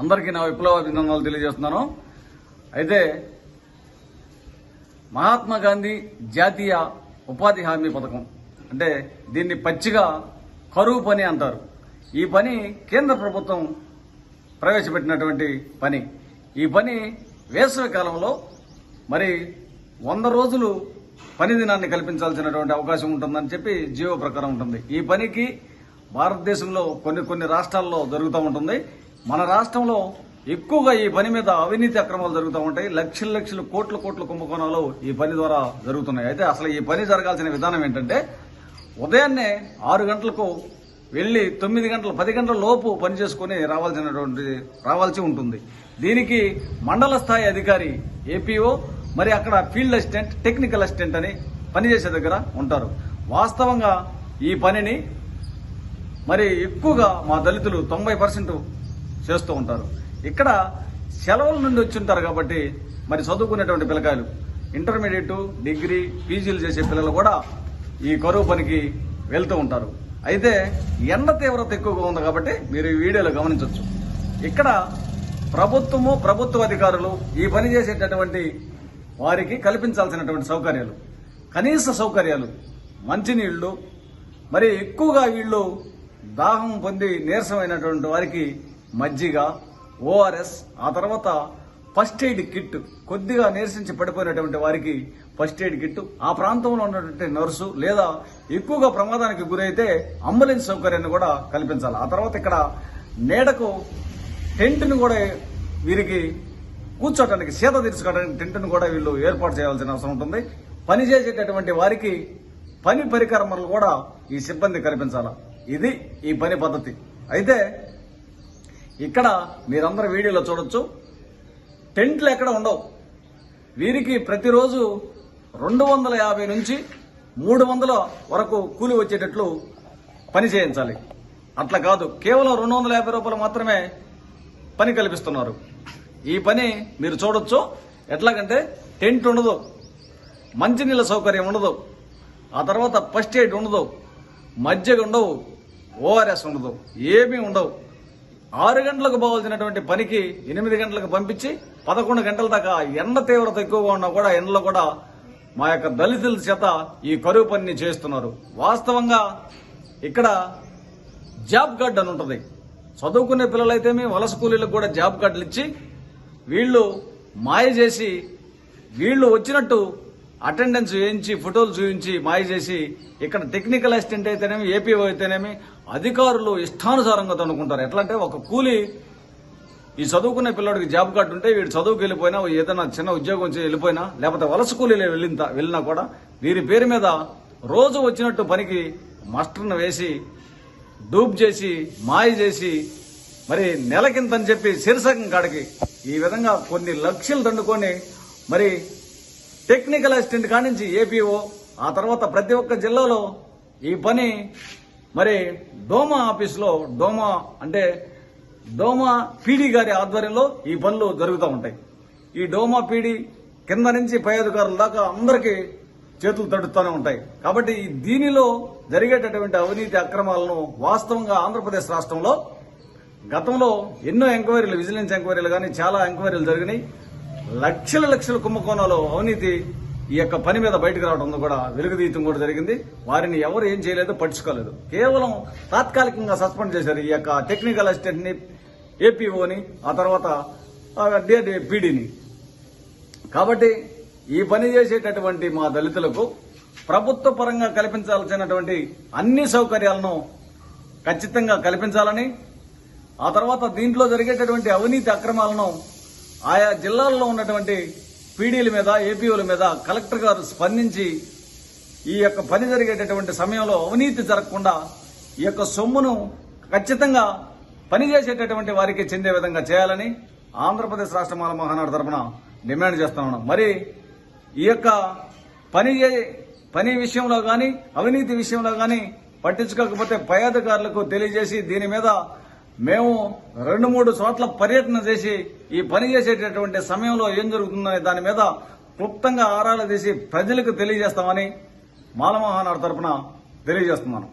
అందరికీ నా విప్లవ అభినందనలు తెలియజేస్తున్నాను. అయితే మహాత్మా గాంధీ జాతీయ ఉపాధి హామీ పథకం అంటే దీన్ని పచ్చిగా కరువు పని అంటారు. ఈ పని కేంద్ర ప్రభుత్వం ప్రవేశపెట్టినటువంటి పని. ఈ పని వేసవి కాలంలో మరి వంద రోజులు పని దినాన్ని కల్పించాల్సినటువంటి అవకాశం ఉంటుందని చెప్పి జీవో ప్రకారం ఉంటుంది. ఈ పనికి భారతదేశంలో కొన్ని కొన్ని రాష్ట్రాల్లో జరుగుతూ ఉంటుంది. మన రాష్ట్రంలో ఎక్కువగా ఈ పని మీద అవినీతి అక్రమాలు జరుగుతూ ఉంటాయి. లక్షల లక్షల కోట్ల కోట్ల కుంభకోణాలు ఈ పని ద్వారా జరుగుతున్నాయి. అయితే అసలు ఈ పని జరగాల్సిన విధానం ఏంటంటే ఉదయాన్నే ఆరు గంటలకు వెళ్ళి తొమ్మిది గంటల పది గంటల లోపు పని చేసుకుని రావాల్సినటువంటి రావాల్సి ఉంటుంది. దీనికి మండల స్థాయి అధికారి ఏపీఓ మరి అక్కడ ఫీల్డ్ అసిస్టెంట్ టెక్నికల్ అసిస్టెంట్ అని పనిచేసే దగ్గర ఉంటారు. వాస్తవంగా ఈ పనిని మరి ఎక్కువగా మా దళితులు తొంభై పర్సెంట్ చేస్తూ ఉంటారు. ఇక్కడ సెలవుల నుండి వచ్చి ఉంటారు కాబట్టి మరి చదువుకునేటువంటి పిల్లకాయలు ఇంటర్మీడియట్ డిగ్రీ పీజీలు చేసే పిల్లలు కూడా ఈ కరువు పనికి వెళ్తూ ఉంటారు. అయితే ఎండ తీవ్రత ఎక్కువగా ఉంది కాబట్టి మీరు ఈ వీడియోలో గమనించవచ్చు ఇక్కడ ప్రభుత్వము ప్రభుత్వ అధికారులు ఈ పని చేసేటటువంటి వారికి కల్పించాల్సినటువంటి సౌకర్యాలు. కనీస సౌకర్యాలు మంచినీళ్ళు మరి ఎక్కువగా వీళ్ళు దాహం పొంది నీరసమైనటువంటి వారికి మజ్జిగ ఓఆర్ఎస్ ఆ తర్వాత ఫస్ట్ ఎయిడ్ కిట్ కొద్దిగా నీరసించి పడిపోయినటువంటి వారికి ఫస్ట్ ఎయిడ్ కిట్. ఆ ప్రాంతంలో ఉన్నటువంటి నర్సు లేదా ఎక్కువగా ప్రమాదానికి గురైతే అంబులెన్స్ సౌకర్యాన్ని కూడా కల్పించాలి. ఆ తర్వాత ఇక్కడ నీడకు టెంట్ను కూడా వీరికి కూర్చోటానికి సీత తీర్చుకోవడానికి టెంట్ను కూడా వీళ్ళు ఏర్పాటు చేయాల్సిన అవసరం ఉంటుంది. పని చేసేటటువంటి వారికి పని పరికరములు కూడా ఈ సిబ్బంది కల్పించాలి. ఇది ఈ పని పద్ధతి. అయితే ఇక్కడ మీరందరూ వీడియోలో చూడొచ్చు. టెంట్లు ఎక్కడ ఉండవు. వీరికి ప్రతిరోజు రెండు వందల యాభై నుంచి మూడు వందల వరకు కూలి వచ్చేటట్లు పని చేయించాలి. అట్లా కాదు. కేవలం రెండు వందల యాభై రూపాయలు మాత్రమే పని కల్పిస్తున్నారు. ఈ పని మీరు చూడొచ్చు. ఎట్లాగంటే టెంట్ ఉండదు. మంచినీళ్ళ సౌకర్యం ఉండదు. ఆ తర్వాత ఫస్ట్ ఎయిడ్ ఉండదు. మజ్జిగ ఉండవు. ఓఆర్ఎస్ ఉండదు. ఏమీ ఉండవు. ఆరు గంటలకు పోవాల్సినటువంటి పనికి ఎనిమిది గంటలకు పంపించి పదకొండు గంటల దాకా ఎండ తీవ్రత ఎక్కువగా ఉన్నా కూడా ఎండలో కూడా మా యొక్క దళితుల చేత ఈ కరువు పనిని చేస్తున్నారు. వాస్తవంగా ఇక్కడ జాబ్ కార్డ్ అని ఉంటుంది. చదువుకునే పిల్లలైతేమి వలస కూలీలకు కూడా జాబ్ కార్డులు ఇచ్చి వీళ్ళు మాయ చేసి వీళ్ళు వచ్చినట్టు అటెండెన్స్ వేయించి ఫోటోలు చూపించి మాయ చేసి ఇక్కడ టెక్నికల్ అసిస్టెంట్ అయితేనేమి ఏపీఓ అయితేనేమి అధికారులు ఇష్టానుసారంగా తనుకుంటారు ఎట్లా అంటే ఒక కూలి ఈ చదువుకునే పిల్లడికి జాబ్ కార్డు ఉంటే వీడు చదువుకు వెళ్ళిపోయినా ఏదైనా చిన్న ఉద్యోగం చేసి వెళ్ళిపోయినా లేకపోతే వలస కూలీలు వెళ్ళిన వెళ్ళినా కూడా వీరి పేరు మీద రోజు వచ్చినట్టు పనికి మాస్టర్ను వేసి డూప్ చేసి మాయ చేసి మరి నెలకింతని చెప్పి శీర్షకం కాడికి ఈ విధంగా కొన్ని లక్షలు దండుకొని మరి టెక్నికల్ అసిస్టెంట్ కానించి ఏపీఓ ఆ తర్వాత ప్రతి ఒక్క జిల్లాలో ఈ పని మరి డోమా ఆఫీసులో డోమా అంటే డోమా పీడీ గారి ఆధ్వర్యంలో ఈ పనులు జరుగుతూ ఉంటాయి. ఈ డోమా పీడీ కింద నుంచి పై అధికారుల దాకా అందరికీ చేతులు తడుతూనే ఉంటాయి. కాబట్టి దీనిలో జరిగేటటువంటి అవినీతి అక్రమాలను వాస్తవంగా ఆంధ్రప్రదేశ్ రాష్ట్రంలో గతంలో ఎన్నో ఎంక్వైరీలు విజిలెన్స్ ఎంక్వైరీలు కానీ చాలా ఎంక్వైరీలు జరిగినాయి. లక్షల లక్షల కుంభకోణాలు అవినీతి ఈ యొక్క పని మీద బయటకు రావడం కూడా వెలుగుదీయటం కూడా జరిగింది. వారిని ఎవరు ఏం చేయలేదు పట్టించుకోలేదు. కేవలం తాత్కాలికంగా సస్పెండ్ చేశారు ఈ యొక్క టెక్నికల్ అసిస్టెంట్ని ఏపీఓని ఆ తర్వాత పీడీని. కాబట్టి ఈ పని చేసేటటువంటి మా దళితులకు ప్రభుత్వ పరంగా కల్పించాల్సినటువంటి అన్ని సౌకర్యాలను ఖచ్చితంగా కల్పించాలని ఆ తర్వాత దీంట్లో జరిగేటటువంటి అవినీతి అక్రమాలను ఆయా జిల్లాల్లో ఉన్నటువంటి పీడీల మీద ఏపీఓల మీద కలెక్టర్ గారు స్పందించి ఈ యొక్క పని జరిగేటటువంటి సమయంలో అవినీతి జరగకుండా ఈ యొక్క సొమ్మును ఖచ్చితంగా పనిచేసేటటువంటి వారికి చెందే విధంగా చేయాలని ఆంధ్రప్రదేశ్ రాష్ట్ర మాల మహానాడు తరఫున డిమాండ్ చేస్తా ఉన్నాం. మరి ఈ యొక్క పని పని విషయంలో కానీ అవినీతి విషయంలో కానీ పట్టించుకోకపోతే పై అధికారులకు తెలియజేసి దీని మీద మేము రెండు మూడు చోట్ల పర్యటన చేసి ఈ పని చేసేటటువంటి సమయంలో ఏం జరుగుతుందనే దాని మీద క్లుప్తంగా ఆరాలు తీసి ప్రజలకు తెలియజేస్తామని మాలమహానాడు తరపున తెలియజేస్తున్నాను.